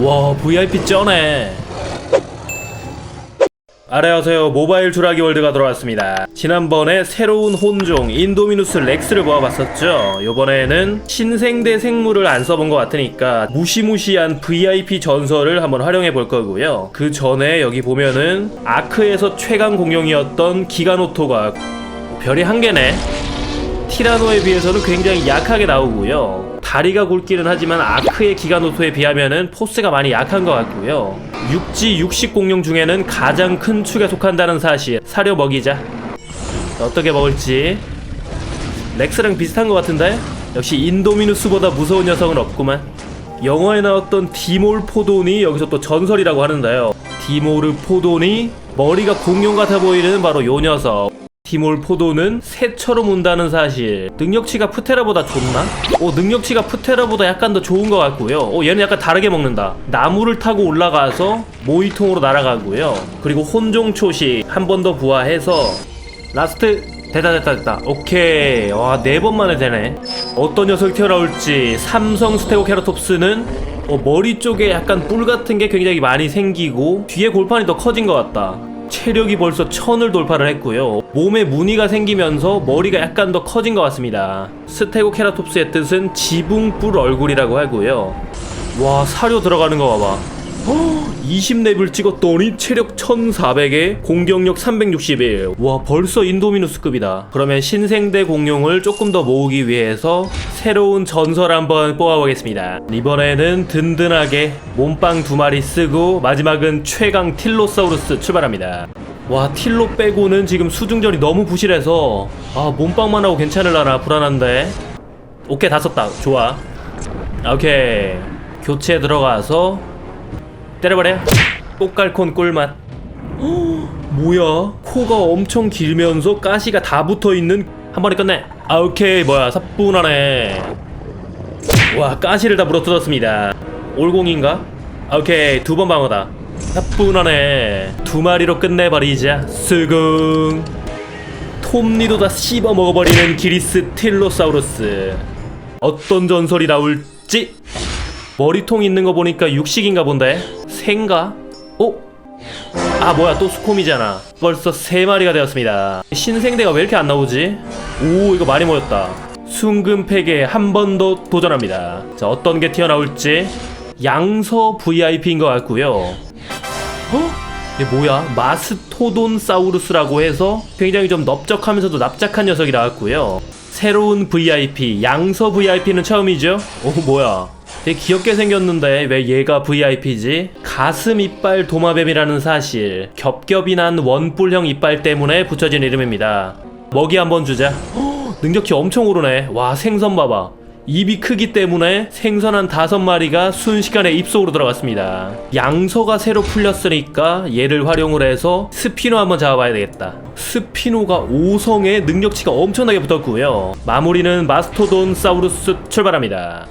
와 VIP 쩌네. 안녕하세요. 모바일 주라기 월드가 돌아왔습니다. 지난번에 새로운 혼종 인도미누스 렉스를 모아봤었죠. 요번에는 신생대 생물을 안 써본 것 같으니까 무시무시한 VIP 전설을 한번 활용해 볼 거고요. 그 전에 여기 보면은 아크에서 최강 공룡이었던 기가노토가 별이 한 개네. 티라노에 비해서는 굉장히 약하게 나오고요. 다리가 굵기는 하지만 아크의 기가노토에 비하면은 포스가 많이 약한 것 같고요. 육지 육식 공룡 중에는 가장 큰 축에 속한다는 사실. 사료 먹이자. 어떻게 먹을지. 렉스랑 비슷한 것 같은데? 역시 인도미누스보다 무서운 녀석은 없구만. 영화에 나왔던 디몰 포돈이 여기서 또 전설이라고 하는데요. 디모르 포돈이 머리가 공룡 같아 보이는 바로 요 녀석. 디몰 포도는 새처럼 운다는 사실. 능력치가 푸테라보다 좋나? 오, 능력치가 푸테라보다 약간 더 좋은 것 같고요. 오, 얘는 약간 다르게 먹는다. 나무를 타고 올라가서 모이통으로 날아가고요. 그리고 혼종 초식 한 번 더 부화해서 라스트 됐다 됐다 됐다 오케이 와 네 번 만에 되네 어떤 녀석이 튀어나올지 삼성 스테고케라톱스는 어, 머리 쪽에 약간 뿔 같은 게 굉장히 많이 생기고 뒤에 골판이 더 커진 것 같다 체력이 벌써 천을 돌파를 했고요. 몸에 무늬가 생기면서 머리가 약간 더 커진 것 같습니다. 스테고케라톱스의 뜻은 지붕뿔 얼굴이라고 하고요. 와 사료 들어가는 거 봐봐 20렙을 찍었더니 체력 1400에 공격력 361. 와, 벌써 인도미누스급이다. 그러면 신생대 공룡을 조금 더 모으기 위해서 새로운 전설 한번 뽑아보겠습니다. 이번에는 든든하게 몸빵 두 마리 쓰고 마지막은 최강 틸로사우루스 출발합니다. 와, 틸로 빼고는 지금 수중전이 너무 부실해서 아, 몸빵만 하고 괜찮을라나 불안한데. 오케이, 다 썼다. 좋아. 오케이. 교체 들어가서 때려버려. 꽃갈콘 꿀맛. 헉, 뭐야? 코가 엄청 길면서 가시가 다 붙어있는 한 번에 끝내. 아 오케이. 뭐야? 사뿐하네. 와 가시를 다 물어뜯었습니다. 올공인가? 아, 오케이. 두 번 방어다. 사뿐하네. 두 마리로 끝내버리자. 스궁. 톱니도 다 씹어 먹어버리는 기리스 틸로사우루스. 어떤 전설이 나올지 머리통 있는 거 보니까 육식인가 본데 생가? 어? 아 뭐야 또 수콤이잖아 벌써 세 마리가 되었습니다 신생대가 왜 이렇게 안 나오지? 오 이거 많이 모였다 순금팩에 한 번 더 도전합니다 자 어떤 게 튀어나올지 양서 VIP인 것 같고요 어? 얘 뭐야 마스토돈사우루스라고 해서 굉장히 좀 넓적하면서도 납작한 녀석이 나왔고요 새로운 VIP 양서 VIP는 처음이죠? 오 뭐야 되게 귀엽게 생겼는데 왜 얘가 VIP지? 가슴 이빨 도마뱀이라는 사실. 겹겹이 난 원뿔형 이빨 때문에 붙여진 이름입니다. 먹이 한번 주자. 헉, 능력치 엄청 오르네. 와 생선 봐봐. 입이 크기 때문에 생선 한 다섯 마리가 순식간에 입속으로 들어갔습니다. 양서가 새로 풀렸으니까 얘를 활용을 해서 스피노 한번 잡아봐야 되겠다. 스피노가 5성에 능력치가 엄청나게 붙었고요. 마무리는 마스토돈 사우루스 출발합니다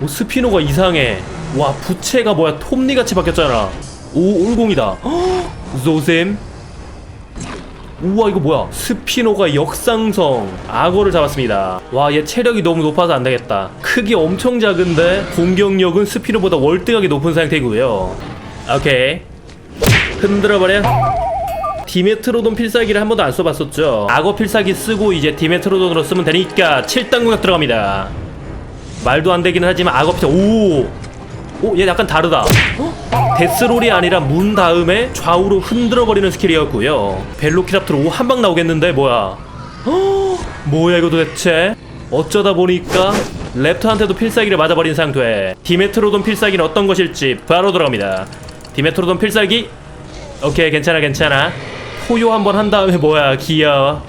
오 스피노가 이상해. 와 부채가 뭐야? 톱니같이 바뀌었잖아. 오 올공이다. 헉, 조셈 우와 이거 뭐야? 스피노가 역상성. 악어를 잡았습니다. 와 얘 체력이 너무 높아서 안되겠다. 크기 엄청 작은데 공격력은 스피노보다 월등하게 높은 상태고요. 오케이. 흔들어버려. 디메트로돈 필살기를 한 번도 안 써봤었죠. 악어 필살기 쓰고 이제 디메트로돈으로 쓰면 되니까 7단 공격 들어갑니다 말도 안 되기는 하지만 필살 오! 오, 얘 약간 다르다. 데스롤이 아니라 문 다음에 좌우로 흔들어 버리는 스킬이었고요. 벨로키랍트로 오 한 방 나오겠는데 뭐야? 헉, 뭐야 이거 도대체? 어쩌다 보니까 랩터한테도 필살기를 맞아버린 상태. 디메트로돈 필살기는 어떤 것일지 바로 들어갑니다. 디메트로돈 필살기. 오케이 괜찮아 괜찮아. 포효 한번 한 다음에 뭐야 귀여워.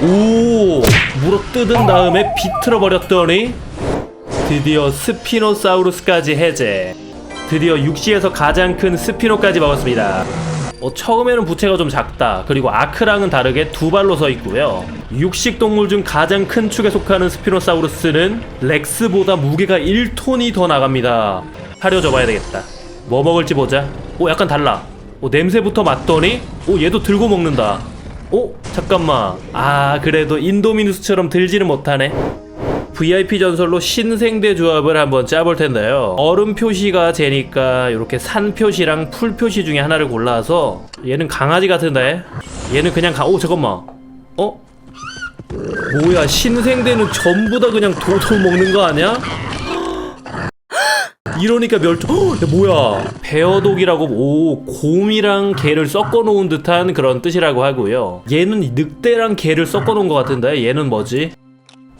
오 물어 뜯은 다음에 비틀어 버렸더니 드디어 스피노사우루스까지 해제. 드디어 육지에서 가장 큰 스피노까지 먹었습니다. 어, 처음에는 부채가 좀 작다. 그리고 아크랑은 다르게 두 발로 서 있고요. 육식 동물 중 가장 큰 축에 속하는 스피노사우루스는 렉스보다 무게가 1톤이 더 나갑니다. 사료 줘봐야 되겠다. 뭐 먹을지 보자. 오, 약간 달라. 오, 냄새부터 맡더니, 오, 얘도 들고 먹는다. 오, 잠깐만. 아, 그래도 인도미누스처럼 들지는 못하네. VIP 전설로 신생대 조합을 한번 짜볼 텐데요. 얼음 표시가 제니까 이렇게 산 표시랑 풀 표시 중에 하나를 골라서 얘는 강아지 같은데 얘는 그냥 가. 오 잠깐만. 어? 뭐야 신생대는 전부 다 그냥 도도 먹는 거 아니야? 이러니까 멸종. 헉, 야, 뭐야? 베어독이라고 오 곰이랑 개를 섞어 놓은 듯한 그런 뜻이라고 하고요. 얘는 늑대랑 개를 섞어 놓은 것 같은데 얘는 뭐지?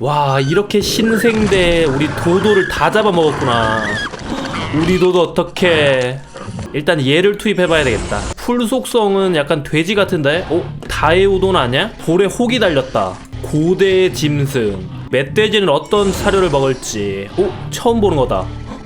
와 이렇게 신생대 우리 도도를 다 잡아먹었구나. 우리 도도 어떻게? 일단 얘를 투입해봐야 되겠다. 풀 속성은 약간 돼지 같은데? 어? 다에우돈 아니야? 돌에 혹이 달렸다. 고대의 짐승. 멧돼지는 어떤 사료를 먹을지. 어? 처음 보는 거다.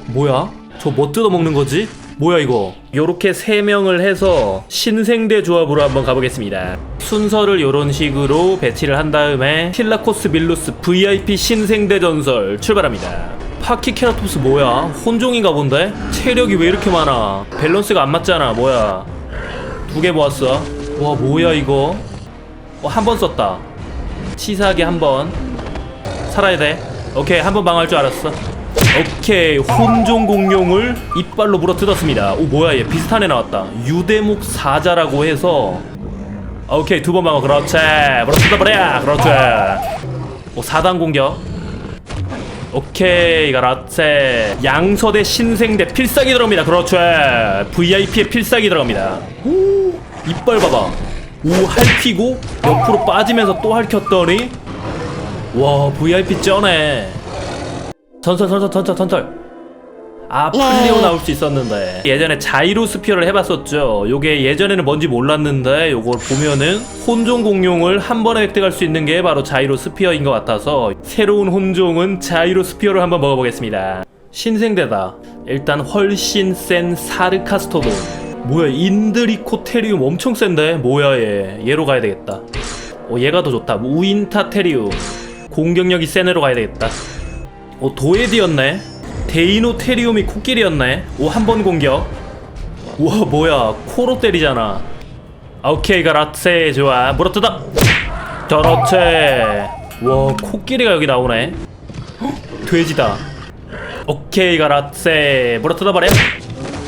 뭐야? 저 뭐 뜯어먹는 거지? 뭐야 이거? 요렇게 세 명을 해서 신생대 조합으로 한번 가보겠습니다. 순서를 요런 식으로 배치를 한 다음에 틸라코스 밀루스 VIP 신생대 전설 출발합니다. 파키 케라톱스 뭐야? 혼종인가 본데? 체력이 왜 이렇게 많아? 밸런스가 안 맞잖아. 뭐야? 두 개 모았어. 와 뭐야 이거? 어, 한 번 썼다. 치사하게 한 번. 살아야 돼. 오케이 한 번 망할 줄 알았어. 오케이 혼종 공룡을 이빨로 물어뜯었습니다. 오 뭐야 얘 비슷한 애 나왔다. 유대목 사자라고 해서 오케이 두 번 방어 그렇지 물어뜯어버려 그렇지. 오 4단 공격. 오케이 그렇지. 양서대 신생대 필살기 들어갑니다. 그렇지. VIP의 필살기 들어갑니다. 오 이빨 봐봐. 오 핥히고 옆으로 빠지면서 또 핥혔더니 와 VIP 쩌네. 전설 전설 전설 전설. 아 플리오 나올 수 있었는데. 예전에 자이로 스피어를 해봤었죠. 요게 예전에는 뭔지 몰랐는데 요걸 보면은 혼종 공룡을 한 번에 획득할 수 있는 게 바로 자이로 스피어인 것 같아서 새로운 혼종은 자이로 스피어를 한번 먹어보겠습니다. 신생대다. 일단 훨씬 센 사르카스토돈 뭐야 인드리코테리움 엄청 센데? 뭐야 얘. 얘로 가야 되겠다. 어 얘가 더 좋다. 우인타테리움. 공격력이 센 애로 가야 되겠다 오 도에디였네. 데이노테리움이 코끼리였네. 오 한 번 공격. 우와 뭐야. 코로 때리잖아. 아, 오케이 가라체 좋아. 물어뜯어. 저렇지 와 코끼리가 여기 나오네. 헉, 돼지다. 오케이 가라체. 물어뜯어 버려.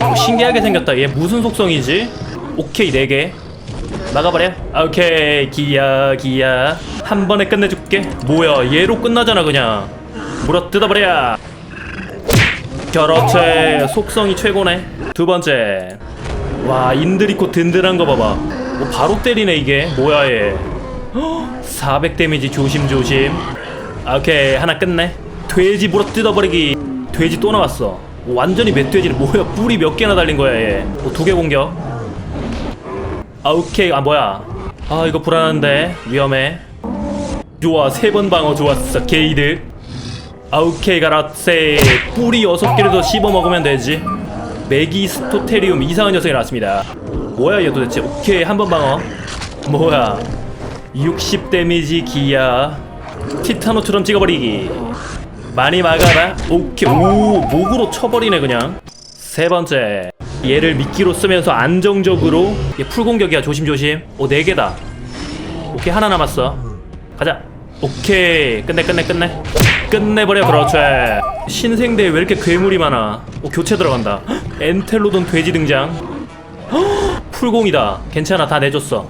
오, 신기하게 생겼다. 얘 무슨 속성이지? 오케이 4개. 나가버려. 오케이. 기야 기야. 한 번에 끝내줄게. 뭐야 얘로 끝나잖아 그냥 물어 뜯어버려. 그렇지 속성이 최고네. 두 번째. 와 인드리코 든든한 거 봐봐. 뭐 바로 때리네 이게. 뭐야 얘400 데미지 조심조심. 오케이. 하나 끝내. 돼지 물어 뜯어버리기. 돼지 또 나왔어. 완전히 멧돼지를 뭐야 뿔이 몇 개나 달린 거야 얘두 개 공격. 아 오케이. 아 뭐야. 아 이거 불안한데. 위험해. 좋아. 세 번 방어 좋았어. 게이드 아 오케이 가라세 뿔이 여섯 개를 더 씹어 먹으면 되지. 메기스토테리움 이상한 녀석이 나왔습니다. 뭐야 얘 도대체? 오케이 한 번 방어. 뭐야? 60 데미지 기야. 티타노처럼 찍어버리기. 많이 막아라. 오케이. 오 목으로 쳐버리네 그냥. 세 번째. 얘를 미끼로 쓰면서 안정적으로. 얘 풀공격이야. 조심조심. 오 네 개다. 오케이 하나 남았어. 가자 오케이. 끝내 끝내 끝내. 끝내버려 그렇지. 신생대에 왜 이렇게 괴물이 많아? 오 교체 들어간다. 헉, 엔텔로돈 돼지 등장. 헉, 풀공이다. 괜찮아 다 내줬어.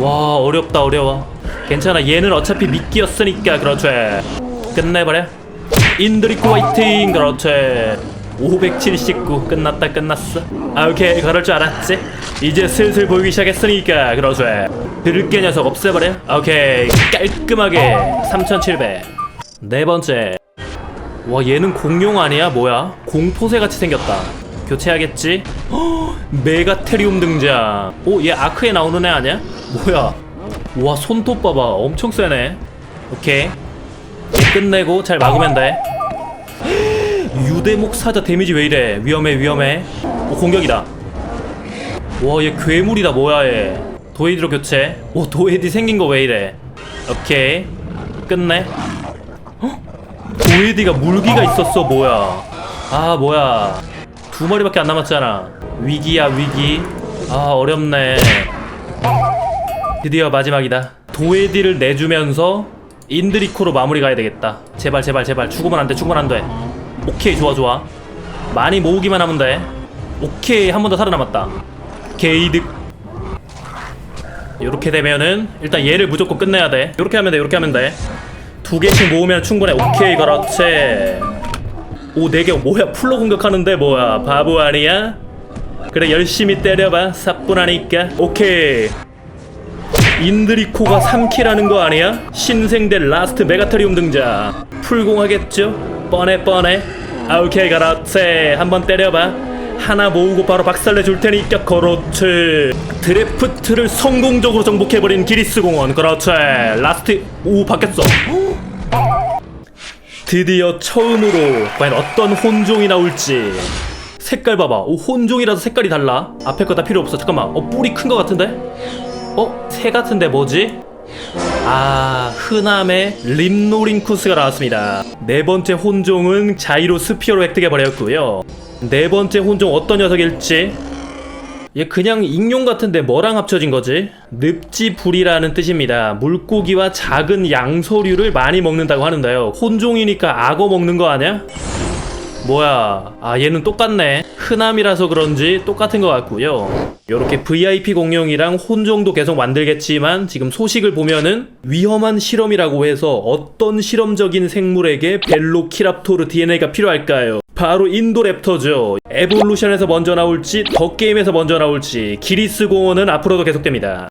와 어렵다 어려워. 괜찮아 얘는 어차피 미끼였으니까 그렇지. 끝내버려. 인드리코 화이팅 그렇지 579 끝났다 끝났어. 아 오케이. 그럴 줄 알았지? 이제 슬슬 보이기 시작했으니까 그러죠 드럽게 녀석 없애버려. 오케이. 깔끔하게 3700 네 번째. 와 얘는 공룡 아니야? 뭐야? 공포새 같이 생겼다. 교체하겠지? 헉, 메가테리움 등장. 오얘 아크에 나오는 애 아니야? 뭐야? 와 손톱 봐봐. 엄청 세네. 오케이. 얘 끝내고 잘 막으면 돼 유대목 사자 데미지 왜 이래? 위험해 위험해. 오 공격이다. 와 얘 괴물이다 뭐야 얘. 도에디로 교체. 오 도에디 생긴 거 왜 이래? 오케이. 끝내. 헉? 도에디가 물기가 있었어 뭐야. 아 뭐야. 두 마리밖에 안 남았잖아. 위기야 위기. 아 어렵네. 드디어 마지막이다. 도에디를 내주면서 인드리코로 마무리 가야 되겠다. 제발 제발 제발. 죽으면 안돼 죽으면 안돼 오케이 좋아 좋아. 많이 모으기만 하면 돼. 오케이 한 번 더 살아남았다. 게이득. 이렇게 되면은 일단 얘를 무조건 끝내야 돼. 이렇게 하면 돼 이렇게 하면 돼두 개씩 모으면 충분해. 오케이 그렇지. 오네 개. 뭐야 풀로 공격하는데 뭐야. 바보 아니야? 그래 열심히 때려봐. 사뿐하니까. 오케이. 인드리코가 3킬하는 거 아니야? 신생대 라스트 메가터리움 등장. 풀공하겠죠? 뻔해 뻔해 아 오케이 그렇지 한번 때려봐. 하나 모으고 바로 박살내 줄 테니까 그렇지. 드래프트를 성공적으로 정복해버린 기리스 공원. 그렇지. 라스트 오 바뀌었어. 드디어 처음으로 과연 어떤 혼종이 나올지. 색깔 봐봐. 오 혼종이라서 색깔이 달라. 앞에 거 다 필요 없어. 잠깐만. 어 뿔이 큰 거 같은데? 어? 새 같은데 뭐지? 아 흔함의 림노링쿠스가 나왔습니다 네 번째 혼종은 자이로 스피어로 획득해버렸고요 네 번째 혼종 어떤 녀석일지 얘 그냥 익룡 같은데 뭐랑 합쳐진 거지? 늪지불이라는 뜻입니다. 물고기와 작은 양서류를 많이 먹는다고 하는데요. 혼종이니까 악어 먹는 거 아니야? 뭐야? 아 얘는 똑같네. 흔함이라서 그런지 똑같은 것 같고요. 이렇게 VIP 공룡이랑 혼종도 계속 만들겠지만 지금 소식을 보면은 위험한 실험이라고 해서 어떤 실험적인 생물에게 벨로키랍토르 DNA가 필요할까요? 바로 인도랩터죠. 에볼루션에서 먼저 나올지 더 게임에서 먼저 나올지 기리스 공원은 앞으로도 계속됩니다.